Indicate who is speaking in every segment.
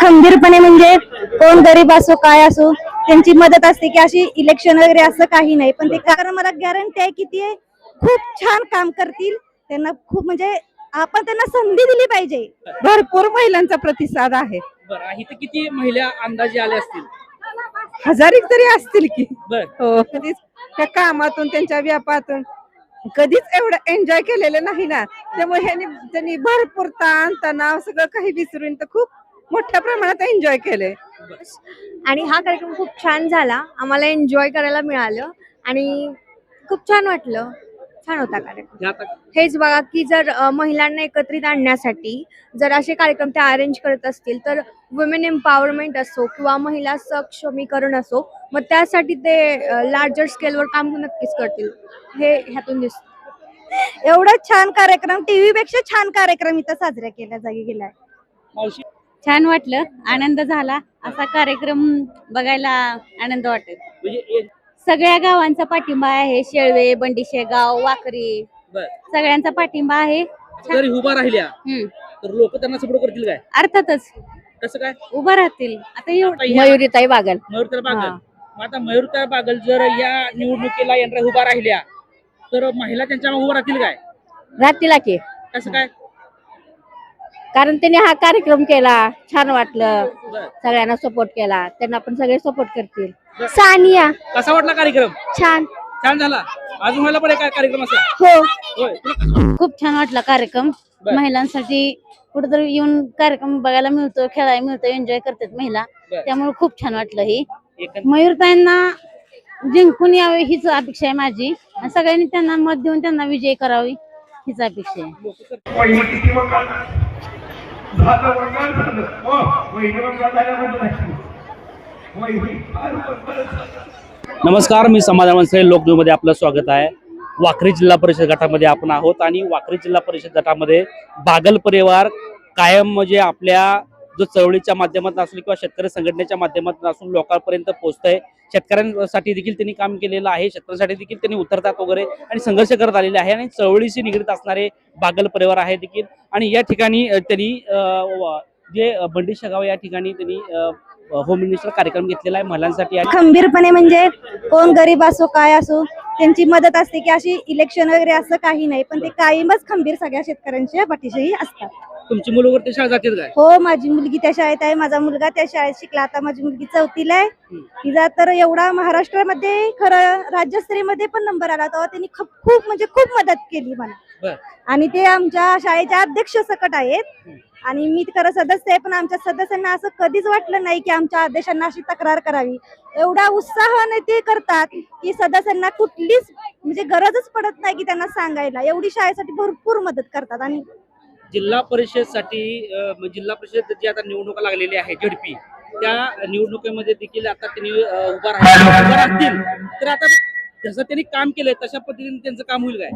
Speaker 1: खंबीरपणे म्हणजे कोण गरीब असो काय असो त्यांची मदत असते की अशी इलेक्शन वगैरे असं काही नाही. पण ते कारण मला गॅरंटी आहे की ते खूप छान काम करतील. त्यांना खूप म्हणजे आपण त्यांना संधी दिली पाहिजे.
Speaker 2: भरपूर महिलांचा प्रतिसाद आहे.
Speaker 3: बरं इथं किती महिला अंदाजे आल्या असतील?
Speaker 2: हजारिक तरी असतील की.
Speaker 3: बर.
Speaker 2: हो कधीच त्या कामातून त्यांच्या व्यापातून कधीच एवढं एन्जॉय केलेलं नाही ना. त्यामुळे ह्यांनी त्यांनी भरपूर ताण तणाव सगळं काही विसरून तर खूप मोठ्या प्रमाणात एन्जॉय केलंय
Speaker 4: आणि हा कार्यक्रम खूप छान झाला. आम्हाला एन्जॉय करायला मिळालं आणि खूप छान वाटलं. छान होता कार्यक्रम.
Speaker 3: हे
Speaker 4: हेच बघा की जर महिलांना एकत्रित आणण्यासाठी जर असे कार्यक्रम ते अरेंज करत असतील तर वुमेन एम्पॉवरमेंट असो किंवा महिला सक्षमीकरण असो मग त्यासाठी ते लार्जर स्केलवर काम नक्कीच करतील. हे ह्यातून दिसतं.
Speaker 1: एवढा छान कार्यक्रम टीव्ही पेक्षा छान कार्यक्रम इथं साजरा केला जागी गेलाय.
Speaker 5: छान वाटलं. आनंद झाला. असा कार्यक्रम बघायला आनंद वाटेल.
Speaker 3: म्हणजे
Speaker 5: सगळ्या गावांचा पाठिंबा आहे. शेळवे बंडीशेगाव वाकरी.
Speaker 3: बर.
Speaker 5: सगळ्यांचा पाठिंबा आहे.
Speaker 3: जर उभा राहिल्या
Speaker 5: हम्म.
Speaker 3: तर लोक त्यांना सपोर्ट करतील काय?
Speaker 5: अर्थातच.
Speaker 3: कसं काय?
Speaker 5: उभं राहतील. आता मयुरीताई बागल.
Speaker 3: मयूरतर बागल. मग आता मयूरतर बागल जर या निवडणुकीला यंत्रा उभा राहिल्या तर महिला त्यांच्या उभा राहतील काय?
Speaker 5: राहतील की.
Speaker 3: कसं काय?
Speaker 5: कारण त्यांनी हा कार्यक्रम केला. छान वाटलं. सगळ्यांना सपोर्ट केला. त्यांना पण सगळे सपोर्ट करतील.
Speaker 4: सानिया.
Speaker 3: कसा वाटला कार्यक्रम?
Speaker 4: छान.
Speaker 3: छान झाला. अजून व्हायला पण काय कार्यक्रम असा
Speaker 4: हो.
Speaker 5: खूप छान वाटला कार्यक्रम. महिलांसाठी कुठेतरी येऊन कार्यक्रम बघायला मिळतो खेळायला मिळतो एन्जॉय करतात महिला. त्यामुळे खूप छान वाटलं हे. मयूरताईंना जिंकून यावे हीच अपेक्षा आहे माझी. आणि सगळ्यांनी त्यांना मत देऊन त्यांना विजय करावी हीच अपेक्षा आहे
Speaker 3: लोकं करतील.
Speaker 6: वहिनी किती वंगाळ झालं झालं. हो वहिनी झाल्यानंतर नाही. वहिनी फार झालं.
Speaker 3: नमस्कार मी समाधान मनसरे लोकन्यूजमध्ये आपलं स्वागत आहे. वाखरी जिल्हा परिषद गटामध्ये आपण आहोत आणि वाखरी जिल्हा परिषद गटामध्ये बागल परिवार कायम म्हणजे आपल्या जो चळवळीच्या माध्यमातून असून किंवा शेतकरी संघटनेच्या माध्यमातून असून लोकांपर्यंत पोहोचतंय. शेतकऱ्यांसाठी देखील त्यांनी काम केलेलं आहे. शेतकऱ्यांसाठी देखील त्यांनी उतरतात वगैरे आणि संघर्ष करत आलेले आहे आणि चळवळीशी निगडीत असणारे बागल परिवार आहे देखील. आणि या ठिकाणी त्यांनी जे बंडी शेगाव या ठिकाणी त्यांनी होम मिनिस्टर कार्यक्रम घेतलेला आहे महिलांसाठी. आणि
Speaker 1: खंबीरपणे म्हणजे कोण गरीब असो काय असो त्यांची मदत असते की अशी इलेक्शन वगैरे असं काही नाही. पण ते कायमच खंबीर सगळ्या शेतकऱ्यांच्या पाठीशी असतात.
Speaker 3: तुमची मुलं वरती शाळा जातील काय?
Speaker 1: हो माझी मुलगी त्या शाळेत आहे. माझा मुलगा त्या शाळेत शिकला. आता माझी मुलगी चौथीला आहे. तिचा तर एवढा महाराष्ट्रामध्ये खरं राज्यस्तरीमध्ये पण नंबर आला तेव्हा त्यांनी खूप खूप म्हणजे खूप मदत केली मला. आणि ते आमच्या शाळेच्या अध्यक्ष सकट आहेत. आणि मी खरं सदस्य आहे पण आमच्या सदस्यांना असं कधीच वाटलं नाही की आमच्या आदेशांना अशी तक्रार करावी. एवढा उत्साहाने ते करतात की सदस्यांना कुठलीच म्हणजे गरजच पडत नाही की त्यांना सांगायला. एवढी शाळेसाठी भरपूर मदत करतात. आणि
Speaker 3: जिल्हा परिषदसाठी जिल्हा परिषद जी आता निवडणुका लागलेली आहे झडपी त्या निवडणुकीमध्ये देखील आता त्यांनी उभा उभा राहतील. तर आता जसं त्यांनी काम केलंय तशा पद्धतीने त्यांचं काम होईल काय?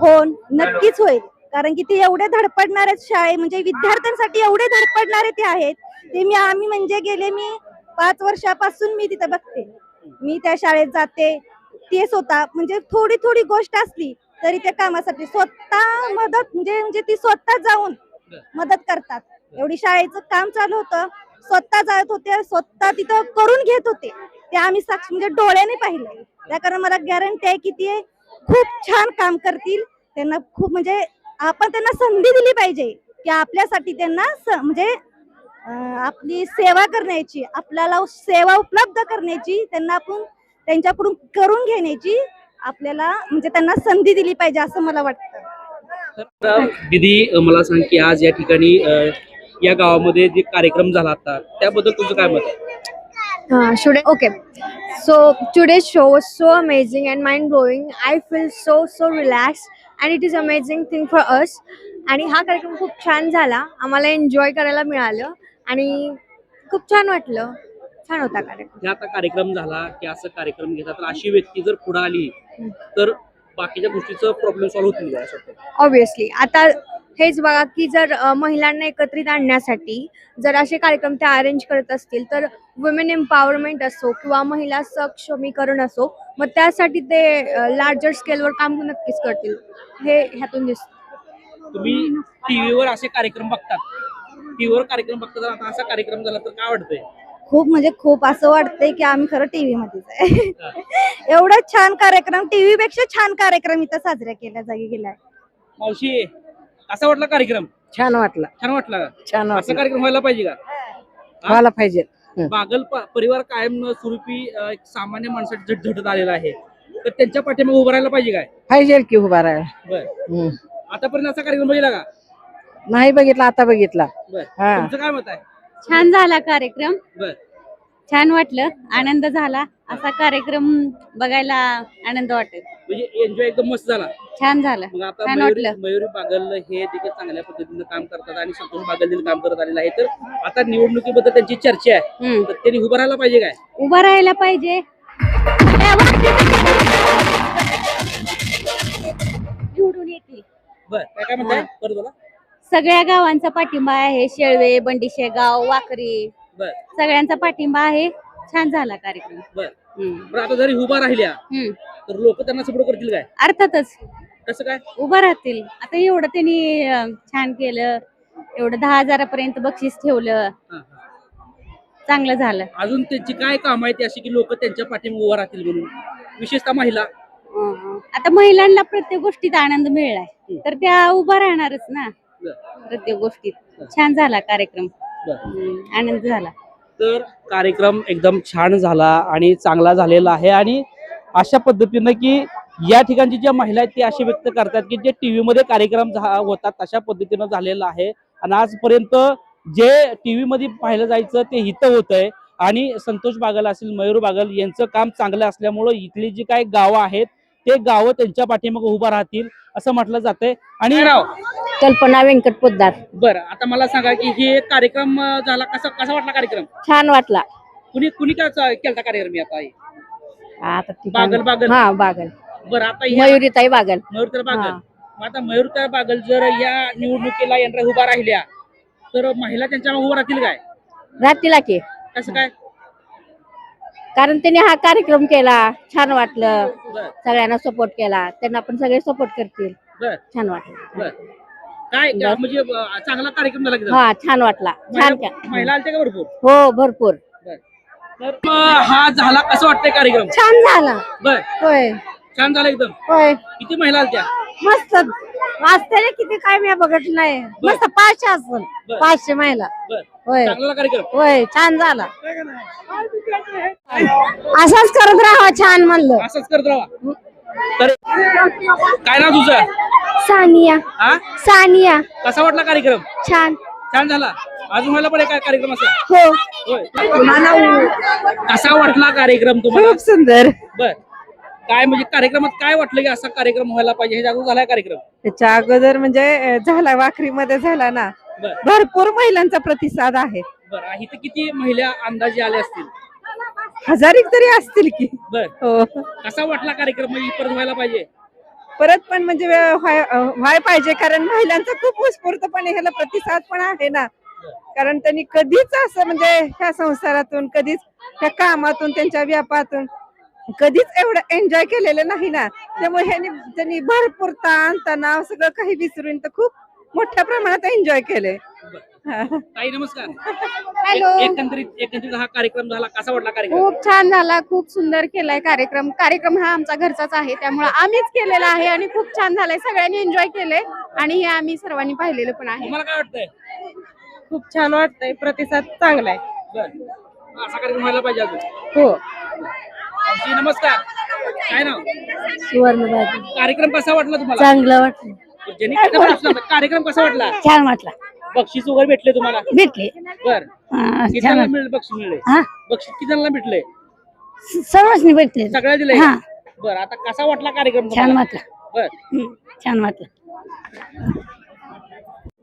Speaker 1: हो नक्कीच होईल. कारण की ते एवढे धडपडणारे शाळे म्हणजे विद्यार्थ्यांसाठी एवढे धडपडणारे ते आहेत. ते मी आम्ही म्हणजे गेले मी पाच वर्षापासून मी तिथं बघते. मी त्या शाळेत जाते ते स्वतः म्हणजे थोडी थोडी गोष्ट असली तरी त्या कामासाठी स्वतः मदत म्हणजे म्हणजे ती स्वतः जाऊन मदत करतात. एवढी शाळेचं काम चालू होतं. स्वतः जात होते स्वतः तिथं करून घेत होते. ते आम्ही साक्ष म्हणजे डोळ्याने पाहिलंय त्या कारण मला गॅरंटी आहे की ते खूप छान काम करतील. त्यांना खूप म्हणजे आपण त्यांना संधी दिली पाहिजे की आपल्यासाठी त्यांना म्हणजे आपली सेवा करण्याची आपल्याला सेवा उपलब्ध करण्याची त्यांना आपण त्यांच्याकडून करून घेण्याची आपल्याला म्हणजे त्यांना संधी दिली पाहिजे असं मला वाटतं
Speaker 3: तर दिदी मला सांग की आज या ठिकाणी या गावामध्ये जे कार्यक्रम झाला आता त्याबद्दल तुझं काय मत आहे
Speaker 4: I? Okay. So today's show was so amazing and mind blowing. I feel so so relaxed and it is amazing thing for us. आणि हा कार्यक्रम खूप छान झाला आम्हाला एन्जॉय करायला मिळालं आणि खूप छान वाटलं छान होता कार्यक्रम.
Speaker 3: हे आता कार्यक्रम झाला की असं कार्यक्रम घेतात तर अशी व्यक्ती जर पुढे आली तर बाकीच्या गोष्टीचं प्रॉब्लेम सॉल्व्ह होतील असं वाटतं?
Speaker 4: ऑब्विसली आता हेच बघा की जर अ, महिलांना एकत्रित आणण्यासाठी जर असे कार्यक्रम ते अरेंज करत असतील तर वुमेन एम्पॉवरमेंट असो किंवा महिला सक्षमीकरण असो मग त्यासाठी ते लार्जर स्केलवर काम नक्कीच करतील. हे ह्यातून दिसतं.
Speaker 3: तुम्ही टीव्हीवर असे कार्यक्रम बघतात. टीव्हीवर कार्यक्रम बघता आता असा कार्यक्रम झाला तर काय वाटतंय?
Speaker 1: खूप म्हणजे खूप असं वाटतंय की आम्ही खरं टीव्ही मध्येच आहे. एवढा छान कार्यक्रम टीव्ही पेक्षा छान कार्यक्रम इथं साजरा केला जागी गेलाय.
Speaker 3: मावशी कसा वाटला कार्यक्रम?
Speaker 2: छान वाटला.
Speaker 3: छान वाटला? का
Speaker 2: छान
Speaker 3: असा
Speaker 2: वाटला.
Speaker 3: कार्यक्रम व्हायला पाहिजे का?
Speaker 2: व्हायला पाहिजे.
Speaker 3: बागल प- परिवार कायम स्वरूपी अं, एक सामान्य माणसाची झटझटत आलेला आहे. तर त्यांच्या पाठीमागे उभं राहायला पाहिजे काय?
Speaker 2: पाहिजे की उभा राहा
Speaker 3: बर. आतापर्यंत असा कार्यक्रम बघितला का?
Speaker 2: नाही बघितला आता बघितला.
Speaker 3: बर.
Speaker 2: हा.
Speaker 3: तुमचं काय मत आहे?
Speaker 5: छान झाला कार्यक्रम.
Speaker 3: बर.
Speaker 5: छान वाटलं. आनंद झाला. असा कार्यक्रम बघायला आनंद वाटेल.
Speaker 3: म्हणजे एन्जॉय एकदम मस्त झाला.
Speaker 5: छान झालं.
Speaker 3: मग आता
Speaker 5: छान
Speaker 3: मयुरी
Speaker 5: वाटलं.
Speaker 3: मयुरी बागल हे देखील चांगल्या पद्धतीने काम करतात आणि संतोष बागल देखील काम करत आलेला आहे. तर आता निवडणुकीबद्दल त्यांची चर्चा आहे.
Speaker 5: हम्म.
Speaker 3: तर त्यांनी उभं राहायला पाहिजे काय?
Speaker 5: उभं राहायला पाहिजे. निवडून येतील.
Speaker 3: बर. काय काय म्हणताय? बरं बोला.
Speaker 5: सगळ्या गावांचा पाठिंबा आहे. शेळवे बंडीशेगाव वाकरी.
Speaker 3: बर.
Speaker 5: सगळ्यांचा पाठिंबा आहे. छान झाला कार्यक्रम.
Speaker 3: बर.
Speaker 5: हम्म.
Speaker 3: बरं आता जरी उभा राहिल्या
Speaker 5: हम्म.
Speaker 3: तर लोक त्यांना सपोर्ट करतील काय?
Speaker 5: अर्थातच.
Speaker 3: कसं काय?
Speaker 5: उभं राहतील. आता एवढं त्यांनी अं, छान केलं. एवढं दहा हजारापर्यंत बक्षीस ठेवलं.
Speaker 3: हा, हा.
Speaker 5: चांगलं झालं.
Speaker 3: अजून त्यांची काय काम आहे ती अशी की लोक त्यांच्या पाठीमागे उभा राहतील म्हणून? विशेषतः महिला.
Speaker 5: आता महिलांना प्रत्येक गोष्टीत आनंद मिळलाय. तर त्या उभा राहणारच ना. प्रत्येक गोष्टीत. छान झाला कार्यक्रम. आनंद झाला.
Speaker 3: तर कार्यक्रम एकदम छान झाला आणि चांगला झालेला आहे आणि अशा पद्धतीनं की या ठिकाणची ज्या महिला आहेत ते असे व्यक्त करतात की जे टीव्ही मध्ये कार्यक्रम झा- होतात तशा पद्धतीनं झालेला आहे. आणि आजपर्यंत जे टीव्ही मध्ये पाहिलं जायचं ते इथं होत आहे आणि संतोष बागल असेल मयूर बागल यांचं काम चांगलं असल्यामुळं इथली जी काही गावं आहेत ते गावं त्यांच्या पाठीमागे उभा राहतील असं म्हटलं जातंय. आणि राव?
Speaker 4: कल्पना व्यंकट पोद्दार.
Speaker 3: बरं आता मला सांगा की हे कार्यक्रम अं, झाला कसा कसा वाटला कार्यक्रम?
Speaker 4: छान वाटला.
Speaker 3: कुणी कुणी काय केलता कार्यक्रम आता हे?
Speaker 4: आता ती
Speaker 3: बागल बागल.
Speaker 4: हा बागल.
Speaker 3: बरं आता ह्या
Speaker 4: मयुरीताई बागल.
Speaker 3: मयूरतर बागल.
Speaker 4: हा.
Speaker 3: मग आता मयूरतर बागल जर या निवडणुकीला यंत्रा उभा राहिल्या तर महिला त्यांच्या मागे उभा राहतील काय?
Speaker 4: रात्रीला की
Speaker 3: कसं काय?
Speaker 4: कारण त्यांनी हा कार्यक्रम केला. छान वाटलं.
Speaker 3: बर
Speaker 4: सगळ्यांना सपोर्ट केला. त्यांना पण सगळे सपोर्ट करतील.
Speaker 3: बर.
Speaker 4: छान वाटलं.
Speaker 3: बर. काय काय म्हणजे अं, चांगला कार्यक्रम झाला की जरा?
Speaker 4: हा छान वाटला. छान
Speaker 3: महिला
Speaker 4: का
Speaker 3: महिला आलत्या का भरपूर?
Speaker 4: हो भरपूर.
Speaker 3: बर. तर मग हा झाला कसं वाटतंय कार्यक्रम?
Speaker 4: छान झाला.
Speaker 3: बर.
Speaker 4: होय.
Speaker 3: छान झाला एकदम?
Speaker 4: होय.
Speaker 3: किती महिला आलत्या?
Speaker 4: मस्त. वाचतेले किती काय मी बघितलं नाही. मस्त पाचशे असेल. पाचशे महिला. होय.
Speaker 3: चांगला कार्यक्रम.
Speaker 4: होय छान झाला. असाच करत राहा छान म्हणलं.
Speaker 3: असंच करत राहा तर काय नाव तुझं?
Speaker 4: सानिया.
Speaker 3: हा?
Speaker 4: सानिया.
Speaker 3: कसा वाटला कार्यक्रम?
Speaker 4: छान.
Speaker 3: छान झाला. अजून व्हायला पाहिजे काय कार्यक्रम असा
Speaker 4: हो.
Speaker 3: होय. कसा वाटला कार्यक्रम तुम्हाला?
Speaker 2: खूप सुंदर.
Speaker 3: बर. काय म्हणजे कार्यक्रमात काय वाटलं की असा कार्यक्रम व्हायला पाहिजे? हे जागरूक झालाय कार्यक्रम.
Speaker 2: त्याच्या अगोदर म्हणजे झाला वाखरीमध्ये झाला ना.
Speaker 3: बर.
Speaker 2: भरपूर महिलांचा प्रतिसाद आहे.
Speaker 3: बर इथं किती महिला अंदाजे आल्या असतील?
Speaker 2: हजारिक तरी असतील की.
Speaker 3: बर.
Speaker 2: हो.
Speaker 3: कसा वाटला कार्यक्रम? म्हणजे परत व्हायला पाहिजे?
Speaker 2: परत पण म्हणजे व्हाय पाहिजे कारण महिलांचा खूप उत्स्फूर्तपणे ह्याला प्रतिसाद पण आहे ना. कारण त्यांनी कधीच असं म्हणजे ह्या संसारातून कधीच ह्या कामातून त्यांच्या व्यापातून कधीच एवढं एन्जॉय केलेलं नाही ना. त्यामुळे ह्यांनी त्यांनी भरपूर ताण तणाव सगळं काही विसरून तर खूप मोठ्या प्रमाणात एन्जॉय केले.
Speaker 3: ताई नमस्कार.
Speaker 4: हॅलो.
Speaker 3: एक- एकंदरीत एकंदरीत हा कार्यक्रम झाला कसा वाटला कार्यक्रम?
Speaker 4: खूप छान झाला खूप सुंदर केलाय कार्यक्रम. कार्यक्रम हा आमचा घरचाच आहे त्यामुळे आम्हीच केलेला आहे आणि खूप छान झालाय. सगळ्यांनी एन्जॉय केले आणि हे आम्ही सर्वांनी पाहिलेलं पण आहे.
Speaker 3: तुम्हाला काय वाटतंय?
Speaker 2: खूप छान वाटतंय प्रतिसाद चांगला आहे
Speaker 3: बर. असा कार्यक्रम व्हायला पाहिजे अजून.
Speaker 2: हो.
Speaker 3: नमस्कार. काय नाव?
Speaker 4: सुवर्ण
Speaker 3: कार्यक्रम कसा वाटला तुम्हाला?
Speaker 4: चांगलं वाटलं.
Speaker 3: ज्यांनी कार्यक्रम असला, कार्यक्रम कसा वाटला?
Speaker 4: छान वाटला.
Speaker 3: बक्षीस वगैरे भेटले तुम्हाला?
Speaker 4: भेटले.
Speaker 3: बर. किती जणांना मिळेल बक्षीस मिळले?
Speaker 4: हा?
Speaker 3: बक्षीस किती जणांना भेटले?
Speaker 4: सर्वच भेटले.
Speaker 3: सगळ्या दिले?
Speaker 4: हा.
Speaker 3: बर आता कसा वाटला कार्यक्रम
Speaker 4: छान
Speaker 3: तुम्हाला?
Speaker 4: वाटलं.
Speaker 3: बर.
Speaker 4: छान वाटलं.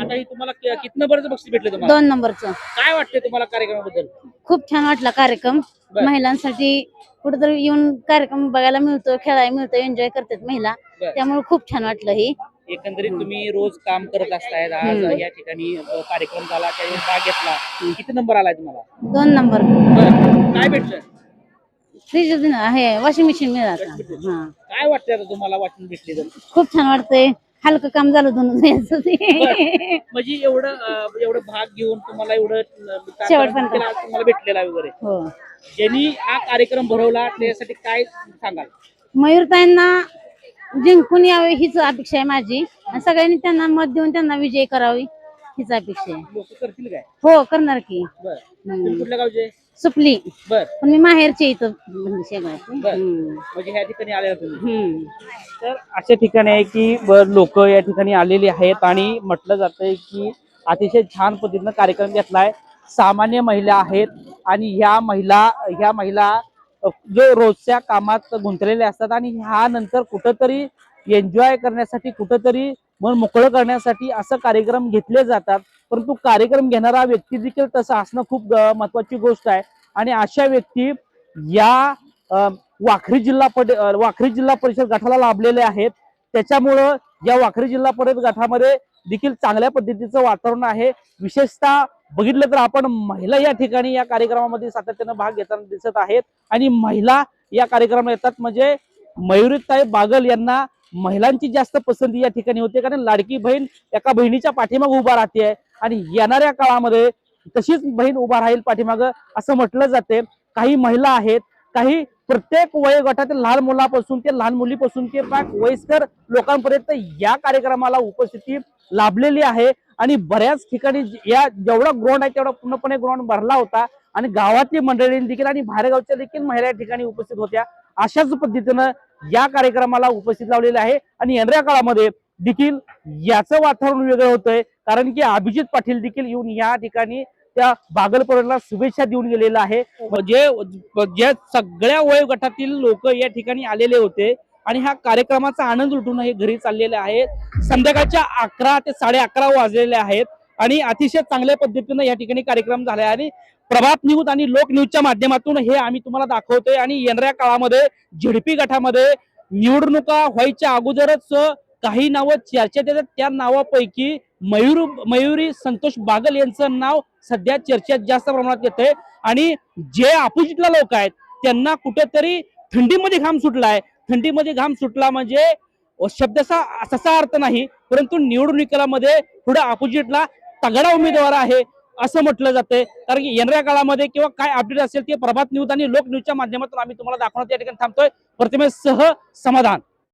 Speaker 3: आता ही तुम्हाला कि- किती नंबरचं बक्षीस भेटले तुम्हाला?
Speaker 5: दोन नंबरचं.
Speaker 3: काय वाटते तुम्हाला कार्यक्रमाबद्दल?
Speaker 5: खूप छान वाटला कार्यक्रम.
Speaker 3: बर.
Speaker 5: महिलांसाठी कुठेतरी येऊन कार्यक्रम बघायला मिळतो खेळायला मिळतो एन्जॉय करतात महिला.
Speaker 3: बर.
Speaker 5: त्यामुळे खूप छान वाटलं हे.
Speaker 3: एकंदरीत तुम्ही रोज काम करत असताय आज
Speaker 5: हम्म.
Speaker 3: या ठिकाणी अ, कार्यक्रम झाला त्यावेळी भाग घेतला. किती नंबर आलाय तुम्हाला?
Speaker 5: दोन नंबर.
Speaker 3: बर. काय भेटलं?
Speaker 5: फ्रीज आहे वॉशिंग मशीन मिळाला. हा.
Speaker 3: काय वाटतंय आता तुम्हाला वाचून भेटली तर
Speaker 5: खूप छान वाटतंय. हलकं काम झालं दोन याचं ते.
Speaker 3: म्हणजे एवढं अं, एवढं भाग घेऊन तुम्हाला एवढं अं,
Speaker 5: शेवटपर्यंत.
Speaker 3: केलं, तुम्हाला भेटलेला वगैरे.
Speaker 5: हो.
Speaker 3: ज्यांनी हा कार्यक्रम भरवला त्यासाठी काय सांगाल?
Speaker 5: मयूरताईंना जिंकून यावे हीच अपेक्षा आहे माझी. आणि सगळ्यांनी त्यांना मत देऊन त्यांना विजय करावी. हीच अपेक्षा आहे.
Speaker 3: लोक करतील काय?
Speaker 5: हो करणार की.
Speaker 3: बर. तुम्ही कुठल्या गावचे?
Speaker 5: सुपली.
Speaker 3: बर.
Speaker 5: पण मी माहेरची इथं म्हणजे शेगावची
Speaker 3: बर.
Speaker 5: हम्म.
Speaker 3: म्हणजे ह्या ठिकाणी आलेला तुम्ही.
Speaker 5: हम्म.
Speaker 3: तर अशा ठिकाणी आहे की लोक या ठिकाणी आलेले आहेत आणि म्हटलं जातंय की अतिशय छान पद्धतीनं कार्यक्रम घेतलाय. सामान्य महिला आहेत आणि ह्या महिला ह्या महिला अ, जो रोजच्या कामात गुंतलेल्या असतात आणि ह्या नंतर कुठंतरी एन्जॉय करण्यासाठी कुठंतरी मन मोकळं करण्यासाठी असं कार्यक्रम घेतले जातात. परंतु कार्यक्रम घेणारा व्यक्ती देखील तसं असणं खूप महत्वाची गोष्ट आहे. आणि अशा व्यक्ती या वाखरी जिल्हा पड वाखरी जिल्हा परिषद गटाला लाभलेले आहेत. त्याच्यामुळं या वाखरी जिल्हा परिषद गटामध्ये देखील चांगल्या पद्धतीचं वातावरण आहे. विशेषतः बघितलं तर आपण महिला या ठिकाणी या कार्यक्रमामध्ये सातत्यानं भाग घेताना दिसत आहेत. आणि महिला या कार्यक्रमात येतात. म्हणजे मयुरीताई बागल यांना महिलांची जास्त पसंती या ठिकाणी होते कारण लाडकी बहीण एका बहिणीच्या पाठीमाग उभा राहते आणि येणाऱ्या काळामध्ये तशीच बहीण उभा राहील पाठीमागं असं म्हटलं जाते. काही महिला आहेत काही प्रत्येक वयोगटातील लहान मुलापासून ते लहान मुलीपासून ते पाक वयस्कर लोकांपर्यंत या कार्यक्रमाला उपस्थिती लाभलेली आहे. आणि बऱ्याच ठिकाणी या जेवढा ग्राउंड आहे तेवढा पूर्णपणे ग्राउंड भरला होता आणि गावातली मंडळी देखील आणि बाहेरगावच्या देखील महिला या ठिकाणी उपस्थित होत्या. अशाच पद्धतीनं या कार्यक्रमाला उपस्थित लावलेले आहे. आणि येणाऱ्या काळामध्ये देखील याचं वातावरण वेगळं होतंय. कारण की अभिजित पाटील देखील येऊन या ठिकाणी त्या बागलपरला शुभेच्छा देऊन गेलेला आहे. जे जे सगळ्या वयोगटातील लोक या ठिकाणी आलेले होते. आणि ह्या कार्यक्रमाचा आनंद लुटून हे घरी चाललेले आहेत. संध्याकाळच्या अकरा ते साडे अकरा वाजलेले आहेत. आणि अतिशय चांगल्या पद्धतीनं या ठिकाणी कार्यक्रम झाला आहे आणि प्रभात न्यूज आणि लोक न्यूजच्या माध्यमातून हे आम्ही तुम्हाला दाखवतोय. आणि येणाऱ्या काळामध्ये झिडपी गटामध्ये निवडणुका व्हायच्या अगोदरच काही नावं चर्चेत येतात. त्या नावापैकी मयूर मयुरी संतोष बागल यांचं नाव सध्या चर्चेत जास्त प्रमाणात येतंय. आणि जे अपोजिटला लोक आहेत त्यांना कुठेतरी थंडीमध्ये घाम सुटलाय. थंडीमध्ये घाम सुटला म्हणजे शब्दाचा तसा अर्थ नाही परंतु निवडणुकीमध्ये पुढे अपोजिटला तगडा उमेदवार आहे असं म्हटलं जातंय. कारण की येणाऱ्या काळामध्ये किंवा काय अपडेट असेल ते प्रभात न्यूज आणि लोक न्यूजच्या माध्यमातून आम्ही तुम्हाला दाखवण्यात या ठिकाणी थांबतोय. प्रतिमेसह समाधान.